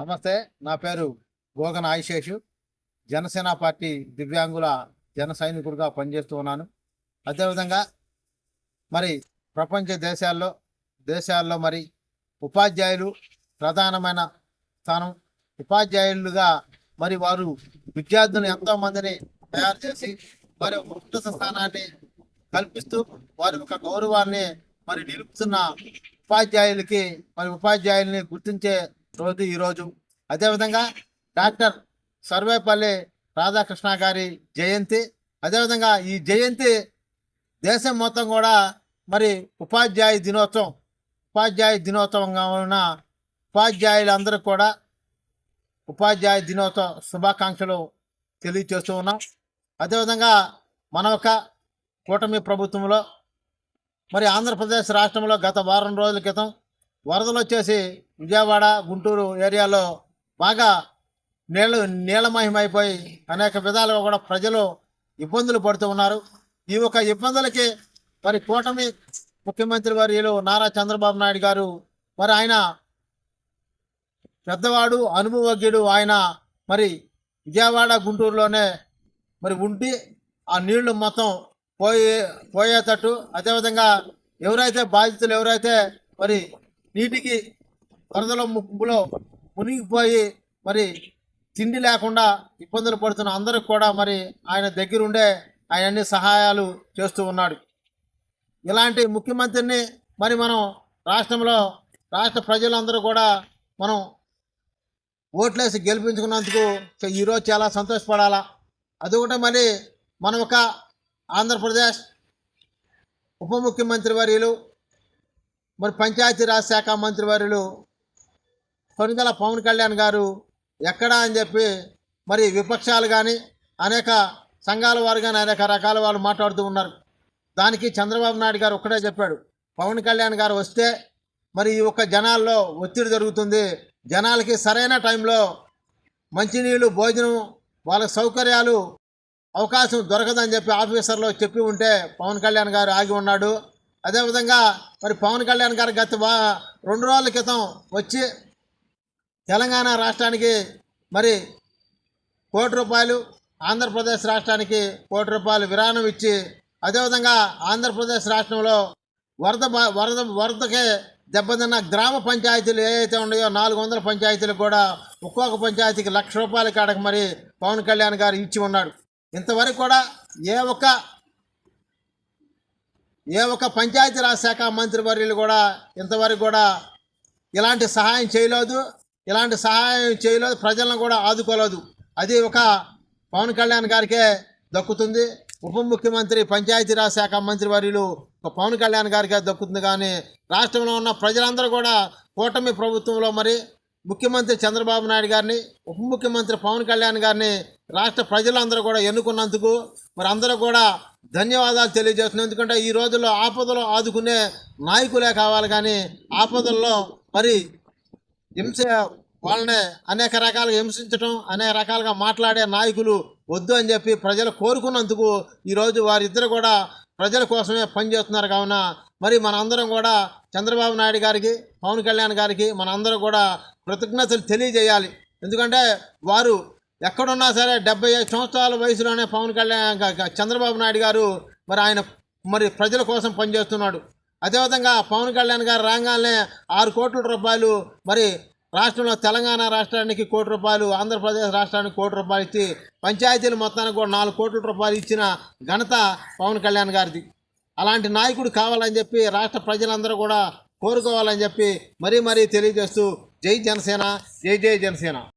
నమస్తే నా పేరు గోగన ఆయిశేషు జనసేన పార్టీ దివ్యాంగుల జన సైనికుడిగా పనిచేస్తూ ఉన్నాను. అదేవిధంగా మరి ప్రపంచ దేశాల్లో దేశాల్లో మరి ఉపాధ్యాయులు ప్రధానమైన స్థానం. ఉపాధ్యాయులుగా మరి వారు విద్యార్థులు ఎంతోమందిని తయారు చేసి వారి ఉన్నత స్థానాన్ని కల్పిస్తూ వారి యొక్క గౌరవాన్ని మరి నిలుపుతున్న ఉపాధ్యాయులకి మరి ఉపాధ్యాయుల్ని గుర్తించే రోజు. ఈరోజు అదేవిధంగా డాక్టర్ సర్వేపల్లి రాధాకృష్ణ గారి జయంతి. అదేవిధంగా ఈ జయంతి దేశం మొత్తం కూడా మరి ఉపాధ్యాయ దినోత్సవం ఉపాధ్యాయ దినోత్సవంగా ఉన్న ఉపాధ్యాయులందరూ కూడా ఉపాధ్యాయ దినోత్సవ శుభాకాంక్షలు తెలియచేస్తూ ఉన్నాం. అదేవిధంగా మన ఒక కూటమి ప్రభుత్వంలో మరి ఆంధ్రప్రదేశ్ రాష్ట్రంలో గత వారం రోజుల క్రితం వరదలు వచ్చేసి విజయవాడ గుంటూరు ఏరియాలో బాగా నీళ్ళు నీలమహిమైపోయి అనేక విధాలుగా కూడా ప్రజలు ఇబ్బందులు పడుతూ ఉన్నారు. ఈ యొక్క ఇబ్బందులకి మరి కూటమి ముఖ్యమంత్రి వర్యులు నారా చంద్రబాబు నాయుడు గారు మరి ఆయన పెద్దవాడు అనుభవజ్ఞుడు ఆయన మరి విజయవాడ గుంటూరులోనే మరి ఉండి ఆ నీళ్ళు మొత్తం పోయే పోయేటట్టు అదేవిధంగా ఎవరైతే బాధితులు ఎవరైతే మరి నీటికి వరదల ముప్పులో మునిగిపోయి మరి తిండి లేకుండా ఇబ్బందులు పడుతున్న అందరికి కూడా మరి ఆయన దగ్గరుండే ఆయన అన్ని సహాయాలు చేస్తూ ఉన్నాడు. ఇలాంటి ముఖ్యమంత్రిని మరి మనం రాష్ట్రంలో రాష్ట్ర ప్రజలందరూ కూడా మనం ఓట్లేసి గెలిపించుకున్నందుకు ఈరోజు చాలా సంతోషపడాలా. అది కూడా మరి మనం ఒక ఆంధ్రప్రదేశ్ ఉప ముఖ్యమంత్రి వర్యులు మరి పంచాయతీరాజ్ శాఖ మంత్రి వర్యులు కొనిదల పవన్ కళ్యాణ్ గారు ఎక్కడా అని చెప్పి మరి విపక్షాలు కానీ అనేక సంఘాల వారు కానీ అనేక రకాల వాళ్ళు మాట్లాడుతూ ఉన్నారు. దానికి చంద్రబాబు నాయుడు గారు ఒక్కడే చెప్పాడు పవన్ కళ్యాణ్ గారు వస్తే మరి ఈ ఒక్క జనాల్లో ఒత్తిడి జరుగుతుంది. జనాలకి సరైన టైంలో మంచినీళ్ళు భోజనం వాళ్ళ సౌకర్యాలు అవకాశం దొరకదని చెప్పి ఆఫీసర్లో చెప్పి ఉంటే పవన్ కళ్యాణ్ గారు ఆగి ఉన్నాడు. అదేవిధంగా మరి పవన్ కళ్యాణ్ గారు గత రెండు రోజుల క్రితం వచ్చి తెలంగాణ రాష్ట్రానికి మరి కోటి రూపాయలు ఆంధ్రప్రదేశ్ రాష్ట్రానికి కోటి రూపాయలు విరాళం ఇచ్చి అదేవిధంగా ఆంధ్రప్రదేశ్ రాష్ట్రంలో వరద వరద వరదకే దెబ్బతిన్న గ్రామ పంచాయతీలు ఏవైతే ఉన్నాయో నాలుగు వందల పంచాయతీలు కూడా ఒక్కొక్క పంచాయతీకి లక్ష రూపాయల కాడకు మరి పవన్ కళ్యాణ్ గారు ఇచ్చి ఉన్నాడు. ఇంతవరకు కూడా ఏ ఒక్క ఏ ఒక్క పంచాయతీరాజ్ శాఖ మంత్రివర్యులు కూడా ఇంతవరకు కూడా ఇలాంటి సహాయం చేయలేదు. ఇలాంటి సహాయం చేయలేదు ప్రజలను కూడా ఆదుకోలేదు. అది ఒక పవన్ కళ్యాణ్ గారికే దక్కుతుంది. ఉప ముఖ్యమంత్రి పంచాయతీరాజ్ శాఖ మంత్రి వర్యులు పవన్ కళ్యాణ్ గారికే దక్కుతుంది. కానీ రాష్ట్రంలో ఉన్న ప్రజలందరూ కూడా కూటమి ప్రభుత్వంలో మరి ముఖ్యమంత్రి చంద్రబాబు నాయుడు గారిని ఉప ముఖ్యమంత్రి పవన్ కళ్యాణ్ గారిని రాష్ట్ర ప్రజలందరూ కూడా ఎన్నుకున్నందుకు మరి అందరూ కూడా ధన్యవాదాలు తెలియజేస్తున్నాం. ఎందుకంటే ఈ రోజుల్లో ఆపదలో ఆదుకునే నాయకులే కావాలి కానీ ఆపదల్లో మరి హింస వాళ్ళని అనేక రకాలుగా హింసించడం అనేక రకాలుగా మాట్లాడే నాయకులు వద్దు అని చెప్పి ప్రజలు కోరుకున్నందుకు ఈరోజు వారిద్దరు కూడా ప్రజల కోసమే పనిచేస్తున్నారు కావున మరి మనందరం కూడా చంద్రబాబు నాయుడు గారికి పవన్ కళ్యాణ్ గారికి మనందరం కూడా కృతజ్ఞతలు తెలియజేయాలి. ఎందుకంటే వారు ఎక్కడున్నా సరే డెబ్బై ఐదు సంవత్సరాల వయసులోనే పవన్ కళ్యాణ్ చంద్రబాబు నాయుడు గారు మరి ఆయన మరి ప్రజల కోసం పనిచేస్తున్నాడు. అదేవిధంగా పవన్ కళ్యాణ్ గారు రాగానే ఆరు కోట్ల రూపాయలు మరి రాష్ట్రంలో తెలంగాణ రాష్ట్రానికి కోటి రూపాయలు ఆంధ్రప్రదేశ్ రాష్ట్రానికి కోటి రూపాయలు ఇచ్చి పంచాయతీలు మొత్తానికి కూడా నాలుగు కోట్ల రూపాయలు ఇచ్చిన ఘనత పవన్ కళ్యాణ్ గారిది. అలాంటి నాయకుడు కావాలని చెప్పి రాష్ట్ర ప్రజలందరూ కూడా కోరుకోవాలని చెప్పి మరీ మరీ తెలియజేస్తూ జై జనసేన జై జై జనసేన.